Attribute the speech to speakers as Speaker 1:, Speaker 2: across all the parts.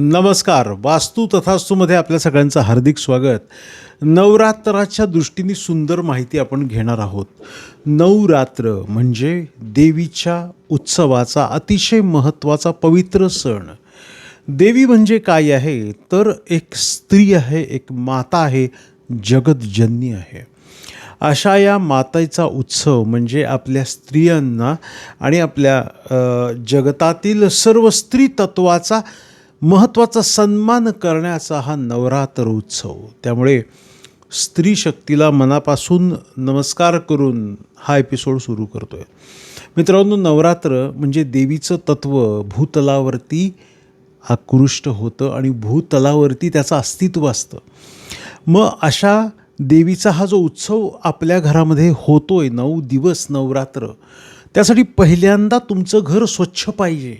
Speaker 1: नमस्कार. वास्तू तथास्तूमध्ये आपल्या सगळ्यांचं हार्दिक स्वागत. नवरात्राच्या दृष्टीने सुंदर माहिती आपण घेणार आहोत. नवरात्र म्हणजे देवीच्या उत्सवाचा अतिशय महत्त्वाचा पवित्र सण. देवी म्हणजे काय आहे? तर एक स्त्री आहे एक माता आहे जगतजननी आहे. अशा या मातेचा उत्सव म्हणजे आपल्या स्त्रियांना आणि आपल्या जगतातील सर्व स्त्री तत्वाचा महत्त्वाचा सन्मान करण्याचा हा नवरात्र उत्सव. त्यामुळे स्त्री शक्तीला मनापासून नमस्कार करून हा एपिसोड सुरू करतो आहे मित्रांनो नवरात्र म्हणजे देवीचं तत्व भूतलावरती आकृष्ट होतं आणि भूतलावरती त्याचं अस्तित्व असतं. मग अशा देवीचा हा जो उत्सव आपल्या घरामध्ये होतो आहे नऊ दिवस नवरात्र त्यासाठी पहिल्यांदा तुमचं घर स्वच्छ पाहिजे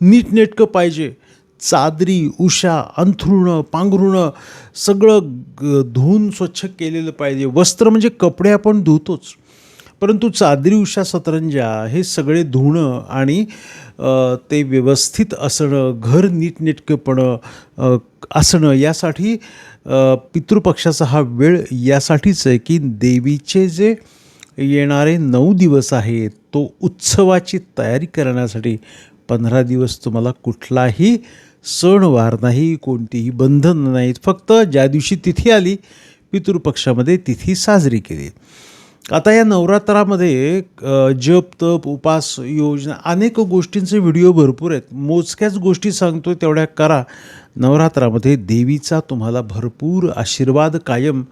Speaker 1: नीटनेटकं पाहिजे चादरी उषा अंथरुणं पांघरुणं सगळं ग- धुवून स्वच्छ केलेलं पाहिजे. वस्त्र म्हणजे कपडे आपण धुतोच. परंतु चादरी उषा सतरंजा हे सगळे धुणं आणि ते व्यवस्थित असणं घर नीटनेटकेपणं असणं यासाठी पितृपक्षाचा हा वेळ यासाठीच आहे की देवीचे जे येणारे नऊ दिवस आहे तो उत्सवाची तयारी करण्यासाठी पंधरा दिवस तुम्हाला कुठलाही सणवार नाही कोणतीही बंधन नाहीत. फक्त ज्या दिवशी तिथी आली पितृपक्षामध्ये तिथी साजरी केली. आता या नवरात्रामध्ये जप तप उपास योजना अनेक गोष्टींचे व्हिडिओ भरपूर आहेत. मोजक्याच गोष्टी सांगतो तेवढ्या करा. नवरात्रामध्ये देवीचा तुम्हाला भरपूर आशीर्वाद कायम.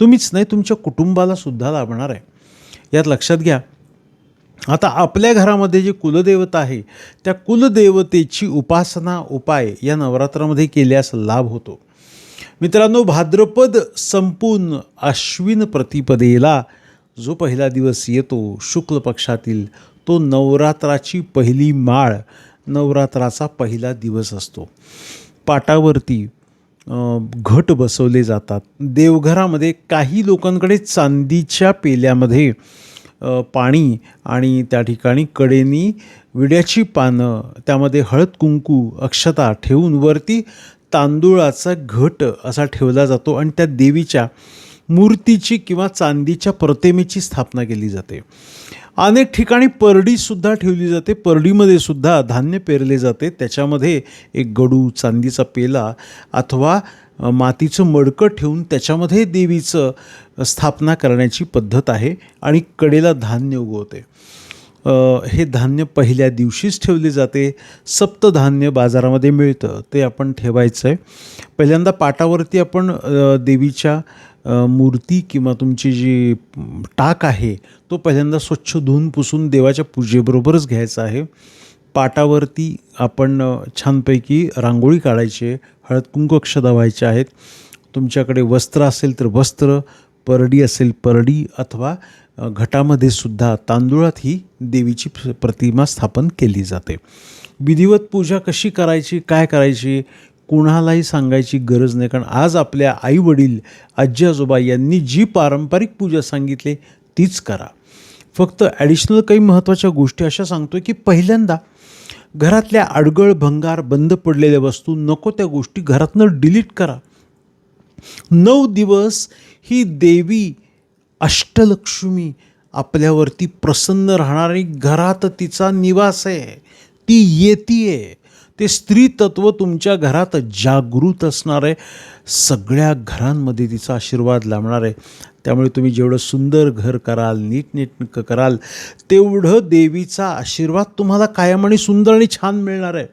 Speaker 1: तुम्हीच नाही तुमच्या कुटुंबाला सुद्धा लाभणार आहे. यात लक्षात घ्या आता आपल्या घरामध्ये जी कुलदेवता आहे त्या कुलदेवतेची उपासना उपाय या नवरात्रामध्ये केल्यास लाभ होतो. मित्रांनो भाद्रपद संपून अश्विन प्रतिपदेला जो पहिला दिवस येतो शुक्ल पक्षातील तो नवरात्राची पहिली माळ नवरात्राचा पहिला दिवस असतो. पाटावरती घट बसवले जातात. देवघरामध्ये काही लोकांकडे चांदीच्या पेल्यामध्ये पाणी आणि त्या ठिकाणी कडेनी विड्याची पानं त्यामध्ये हळद कुंकू अक्षता ठेवून वरती तांदूळाचा घट असा ठेवला जातो आणि त्या देवीच्या मूर्तीची किंवा चांदीच्या प्रतिमेची स्थापना केली जाते. अनेक ठिकाणी परडीसुद्धा ठेवली जाते. परडीमध्ये सुद्धा धान्य पेरले जाते. त्याच्यामध्ये एक गडू चांदीचा पेला अथवा मातीचं मडकं ठेवून त्याच्यामध्ये देवीचं स्थापना करण्याची पद्धत आहे आणि कडेला धान्य उगवते. हे धान्य पहिल्या दिवशीच ठेवले जाते. सप्तधान्य बाजारामध्ये मिळतं. ते आपण ठेवायचं आहे पहिल्यांदा पाटावरती आपण देवीच्या मूर्ती किंवा तुमची जी टाक आहे तो पहिल्यांदा स्वच्छ धुवून पुसून देवाच्या पूजेबरोबरच घ्यायचा आहे. पाटावरती आपण छानपैकी रांगोळी काढायची आहे. हळद कुंकू अक्षदा आहेत. तुमच्याकडे वस्त्र असेल तर वस्त्र परडी असेल परडी अथवा घटामध्ये सुद्धा तांदुळात ही देवीची प्रतिमा स्थापन केली जाते. विधिवत पूजा कशी करायची काय करायची कुणालाही सांगायची गरज नाही. कारण आज आपल्या आई वडील आजी आजोबा यांनी जी पारंपरिक पूजा सांगितली तीच करा. फक्त ॲडिशनल काही महत्त्वाच्या गोष्टी अशा सांगतो की पहिल्यांदा घरातल्या अडगळ भंगार बंद पडलेल्या वस्तू नको त्या गोष्टी घरातनं डिलीट करा. नऊ दिवस ही देवी अष्टलक्ष्मी आपल्यावरती प्रसन्न राहणारी घरात तिचा निवास आहे. ती येतीये. ते स्त्री तत्व तुमच्या घरात जागृत असणार आहे. सगळ्या घरांमध्ये तिचा आशीर्वाद लाभणार आहे. त्यामुळे तुम्ही जेवढं सुंदर घर कराल नीटनेटकं कराल तेवढं देवीचा आशीर्वाद तुम्हाला कायम आणि सुंदर आणि छान मिळणार आहे.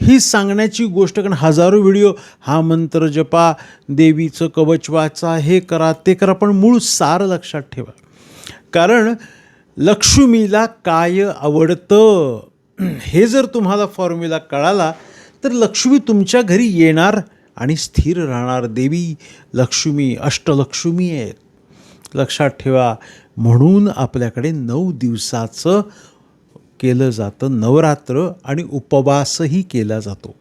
Speaker 1: ही सांगण्याची गोष्ट कारण हजारो व्हिडिओ हा मंत्र जपा देवीचं कवच वाचा हे करा ते करा पण मूळ सार लक्षात ठेवा. कारण लक्ष्मीला काय आवडतं? हे जर तुम्हाला फॉर्म्युला कळाला तर लक्ष्मी तुमच्या घरी येणार आणि स्थिर राहणार. देवी लक्ष्मी अष्टलक्ष्मी आहेत. लक्षात ठेवा. म्हणून आपल्याकडे नऊ दिवसाचं केलं जातं. नवरात्र आणि उपवासही केला जातो.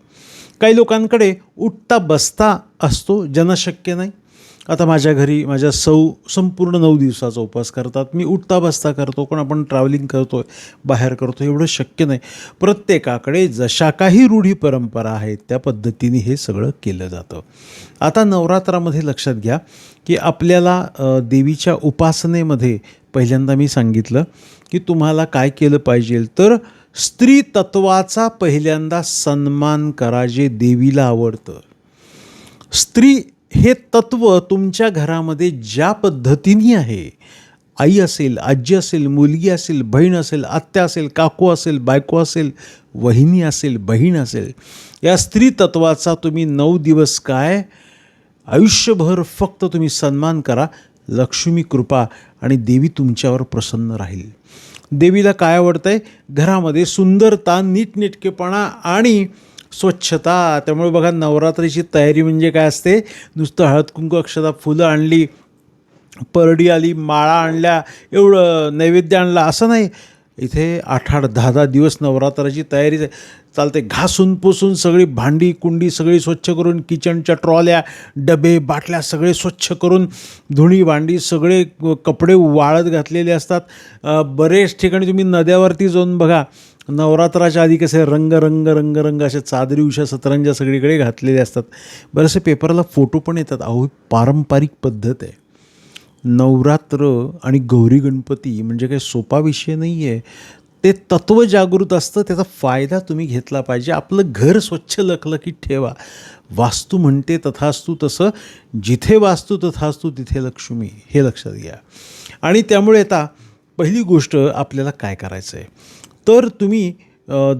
Speaker 1: काही लोकांकडे उठता बसता असतो ज्यांना शक्य नाही. आता माझ्या घरी माझ्या सौ संपूर्ण नऊ दिवसाचा उपवास करतात. मी उठता बसता करतो पण आपण ट्रॅव्हलिंग करतो बाहेर करतो एवढं शक्य नाही. प्रत्येकाकडे जशा काही रूढी परंपरा आहेत त्या पद्धतीने हे सगळं केलं जातं. आता नवरात्रामध्ये लक्षात घ्या की आपल्याला देवीच्या उपासनेमध्ये पहिल्यांदा मी सांगितलं की तुम्हाला काय केलं पाहिजे? तर स्त्री तत्वाचा पहिल्यांदा सन्मान करा जे देवीला आवडतं. स्त्री हे तत्व तुमच्या घरामध्ये ज्या पद्धतीने आहे आई असेल आजी असेल मुलगी असेल बहीण असेल आत्या असेल काकू असेल बायको असेल वहिनी असेल बहीण असेल या स्त्री तत्वाचा तुम्ही नऊ दिवस काय आयुष्यभर फक्त तुम्ही सन्मान करा लक्ष्मी कृपा आणि देवी तुमच्यावर प्रसन्न राहील. देवीला काय आवडतं आहे घरामध्ये सुंदरता नीटनेटकेपणा आणि स्वच्छता. त्यामुळे बघा नवरात्रीची तयारी म्हणजे काय असते? नुसतं हळद कुंकू अक्षता फुलं आणली परडी आली माळा आणल्या एवढं नैवेद्य आणला असं नाही. इथे आठ आठ दहा दहा दिवस नवरात्राची तयारी चालते. घासून पुसून सगळी भांडी कुंडी सगळी स्वच्छ करून किचनच्या ट्रॉल्या डबे बाटल्या सगळे स्वच्छ करून धुणी भांडी सगळे कपडे वाळत घातलेले असतात. बरेच ठिकाणी तुम्ही नद्यावरती जाऊन बघा नवरात्राच्या आधी कसे रंग रंग रंग रंग अशा चादरी उशा सतरंजा सगळीकडे घातलेले असतात. बरेचसे पेपरला फोटो पण येतात. अहो पारंपरिक पद्धत आहे. नवरात्र आणि गौरी गणपती म्हणजे काही सोपा विषय नाही आहे ते तत्व जागृत असतं. त्याचा फायदा तुम्ही घेतला पाहिजे. आपलं घर स्वच्छ लखलखीत ठेवा. वास्तू म्हणते तथास्तू तसं. जिथे वास्तू तथास्तू तिथे लक्ष्मी. हे लक्षात घ्या. आणि त्यामुळे आता पहिली गोष्ट आपल्याला काय करायचं आहे तर तुम्ही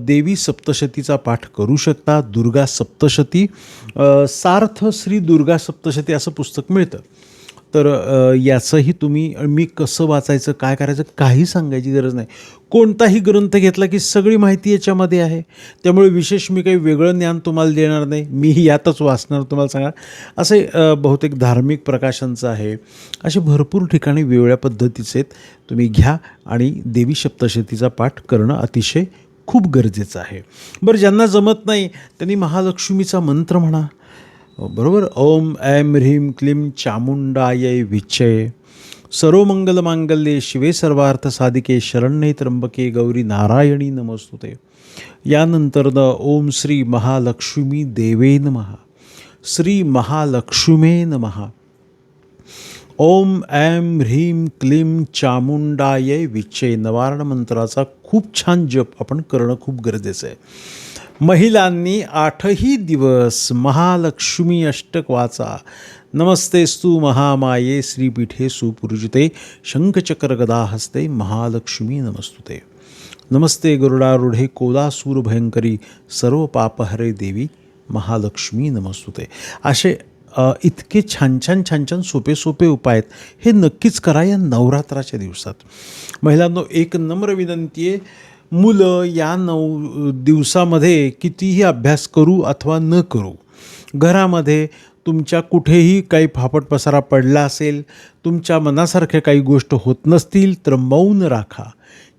Speaker 1: देवी सप्तशतीचा पाठ करू शकता दुर्गा सप्तशती सार्थ श्री दुर्गा सप्तशती असं पुस्तक मिळतं. तर याचंही तुम्ही मी कसं वाचायचं काय करायचं काही सांगायची गरज नाही. कोणताही ग्रंथ घेतला की सगळी माहिती याच्यामध्ये आहे. त्यामुळे विशेष मी काही वेगळं ज्ञान तुम्हाला देणार नाही. मीही यातच वाचणार तुम्हाला सांगा असे बहुतेक धार्मिक प्रकाशांचं आहे. असे भरपूर ठिकाणी वेगळ्या पद्धतीचे आहेत. तुम्ही घ्या आणि देवी सप्तशतीचा पाठ करणं अतिशय खूप गरजेचं आहे. बरं ज्यांना जमत नाही त्यांनी महालक्ष्मीचा मंत्र म्हणा हो, बरोबर? ओम ऐं ह्रीं क्लीं चामुंडाय विच्चय सर्वमंगलमांगल्ये शिवे सर्वार्थ साधिके शरण्ये त्र्यंबके गौरी नारायणी नमस्तुते। यानंतर द ओम श्री महालक्ष्मी देवे नमः। श्री महालक्ष्मे नमः। ओम ऐं ह्रीं क्लीं चामुंडाय विचय नवारण मंत्राचा खूप छान जप आपण करणं खूप गरजेचं आहे। महिलांनी आठही दिवस महालक्ष्मी अष्टक वाचा. नमस्तेस्तु महामाये श्रीपीठे सुपूजिते शंखचक्र गदा हस्ते महालक्ष्मी नमस्तुते. नमस्ते गरुडारूढे कोलासूर भयंकरी सर्व पापहरे देवी महालक्ष्मी नमस्तुते. असे इतके छान छान छान छान सोपे सोपे उपाय आहेत. हे नक्कीच करा या नवरात्राच्या दिवसात. महिलांनो एक नम्र विनंती आहे मुलं या नऊ दिवसामध्ये कितीही अभ्यास करू अथवा न करू घरामध्ये तुमच्या कुठेही काही फापट पसारा पडला असेल तुमच्या मनासारख्या काही गोष्ट होत नसतील तर मौन राखा.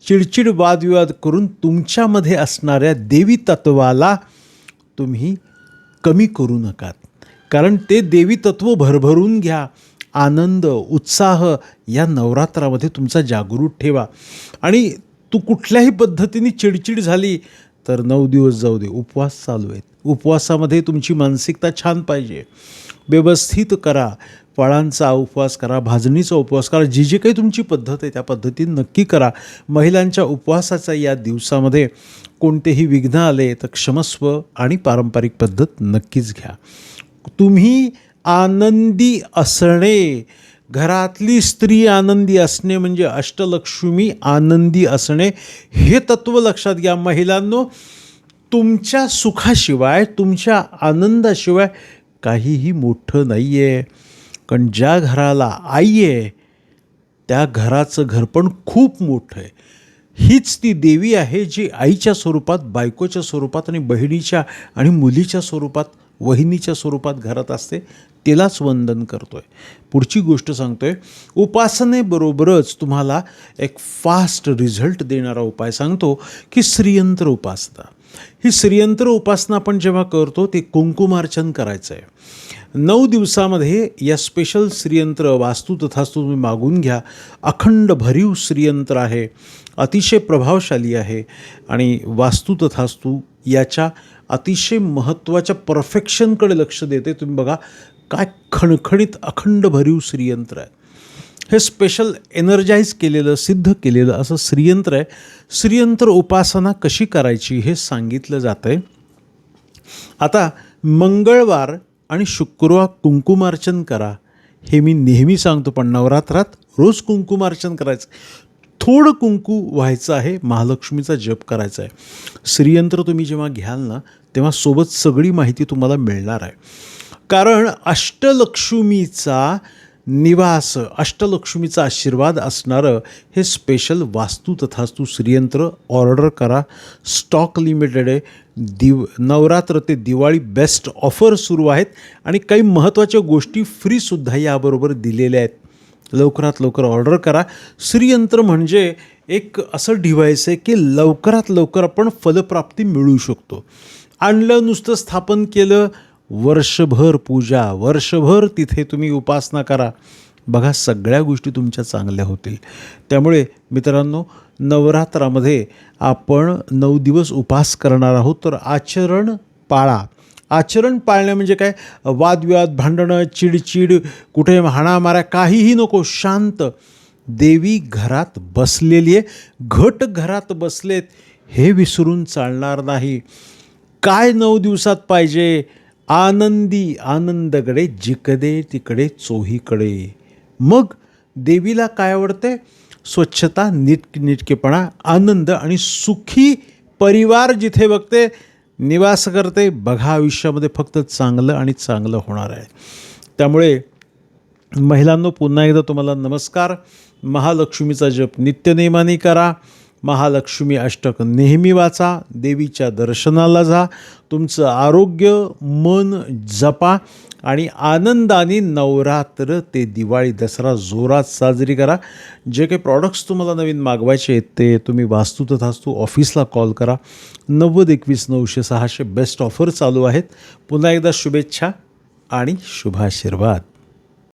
Speaker 1: चिडचिड वादविवाद करून तुमच्यामध्ये असणाऱ्या देवी तत्वाला तुम्ही कमी करू नका. कारण ते देवी तत्व भरभरून घ्या. आनंद उत्साह या नवरात्रामध्ये तुमचा जागृत ठेवा. आणि तू कुठल्याही पद्धतीने चिडचिड झाली तर नऊ दिवस जाऊ दे उपवास चालू आहेत. उपवासामध्ये तुमची मानसिकता छान पाहिजे. व्यवस्थित करा. फळांचा उपवास करा भाजणीचा उपवास करा जी जी काही तुमची पद्धत आहे त्या पद्धतीने नक्की करा. महिलांच्या उपवासाचा या दिवसामध्ये कोणतेही विघ्न आले तर क्षमस्व आणि पारंपरिक पद्धत नक्कीच घ्या. तुम्ही आनंदी असणे घरातली स्त्री आनंदी असणे म्हणजे अष्टलक्ष्मी आनंदी असणे हे तत्व लक्षात घ्या. महिलांनो तुमच्या सुखाशिवाय तुमच्या आनंदाशिवाय काहीही मोठं नाही आहे कारण ज्या घराला आई आहे त्या घराचं घर पण खूप मोठं आहे. हीच ती देवी आहे जी आईच्या स्वरूपात बायकोच्या स्वरूपात आणि बहिणीच्या आणि मुलीच्या स्वरूपात वहिनीच्या स्वरूपात घरात असते. तिलाच वंदन करतोय. पुढची गोष्ट सांगतोय उपासनेबरोबरच तुम्हाला एक फास्ट रिझल्ट देणारा उपाय सांगतो की श्रीयंत्र उपासना. ही श्रीयंत्र उपासना आपण जेव्हा करतो ते कुंकुमार्चन करायचं आहे नऊ दिवसामध्ये या स्पेशल श्रीयंत्र वास्तू तथास्तू तुम्ही मागून घ्या. अखंड भरीव श्रीयंत्र आहे अतिशय प्रभावशाली आहे आणि वास्तू तथास्तू याच्या अतिशय महत्त्वाच्या परफेक्शनकडे लक्ष देते. तुम्ही बघा काय खणखणीत अखंड भरीव श्रीयंत्र आहे. हे स्पेशल एनर्जाईज केलेलं सिद्ध केलेलं असं श्रीयंत्र आहे. श्रीयंत्र उपासना कशी करायची हे सांगितलं जातं आहे आता मंगळवार आणि शुक्रवार कुंकुमार्चन करा. हे मी नेहमी सांगतो पण नवरात्रात रोज कुंकुमार्चन करायचं. थोडं कुंकू व्हायचं आहे महालक्ष्मीचा जप करायचा आहे. श्रीयंत्र तुम्ही जेव्हा घ्याल ना तेव्हा सोबत सगळी माहिती तुम्हाला मिळणार आहे. कारण अष्टलक्ष्मीचा निवास अष्टलक्ष्मीचा आशीर्वाद असणारं हे स्पेशल वास्तू तथास्तू श्रीयंत्र ऑर्डर करा. स्टॉक लिमिटेड आहे. दिव नवरात्र ते दिवाळी बेस्ट ऑफर सुरू आहेत आणि काही महत्त्वाच्या गोष्टी फ्रीसुद्धा याबरोबर दिलेल्या आहेत. लवकरात लवकर ऑर्डर करा. श्रीयंत्र म्हणजे एक असं डिव्हाइस आहे की लवकरात लवकर आपण फलप्राप्ती मिळू शकतो. आणलं नुसतं स्थापन केलं वर्षभर पूजा वर्षभर तिथे तुम्ही उपासना करा. बघा सगळ्या गोष्टी तुमच्या चांगल्या होतील. त्यामुळे मित्रांनो नवरात्रामध्ये आपण नऊ दिवस उपास करणार आहोत. तर आचरण पाळा. आचरण पाळणे म्हणजे काय? वादविवाद भांडणं चिडचिड कुठे हाणामाऱ्या काहीही नको शांत. देवी घरात बसलेली आहे. घट घरात बसलेत. हे विसरून चालणार नाही. काय नऊ दिवसात पाहिजे? आनंदी आनंदकडे जिकडे तिकडे चोहीकडे. मग देवीला काय आवडते स्वच्छता नीटनिटकेपणा आनंद आणि सुखी परिवार जिथे बघते निवास करते बघा आयुष्यामध्ये फक्त चांगलं आणि चांगलं होणार आहे. त्यामुळे महिलांनो पुन्हा एकदा तुम्हाला नमस्कार. महालक्ष्मीचा जप नित्यनेमाने करा. महालक्ष्मी अष्टक नेहमी वाचा देवीच्या दर्शनाला जा तुमचं आरोग्य मन जपा आणि आनंदाने नवरात्र ते दिवाळी दसरा जोरात साजरी करा. जे काही प्रॉडक्ट्स तुम्हाला नवीन मागवायचे आहेत ते तुम्ही वास्तू तथास्तू ऑफिसला कॉल करा. नव्वद एकवीस नऊशे सहाशे बेस्ट ऑफर चालू आहेत. पुन्हा एकदा शुभेच्छा आणि शुभाशीर्वाद.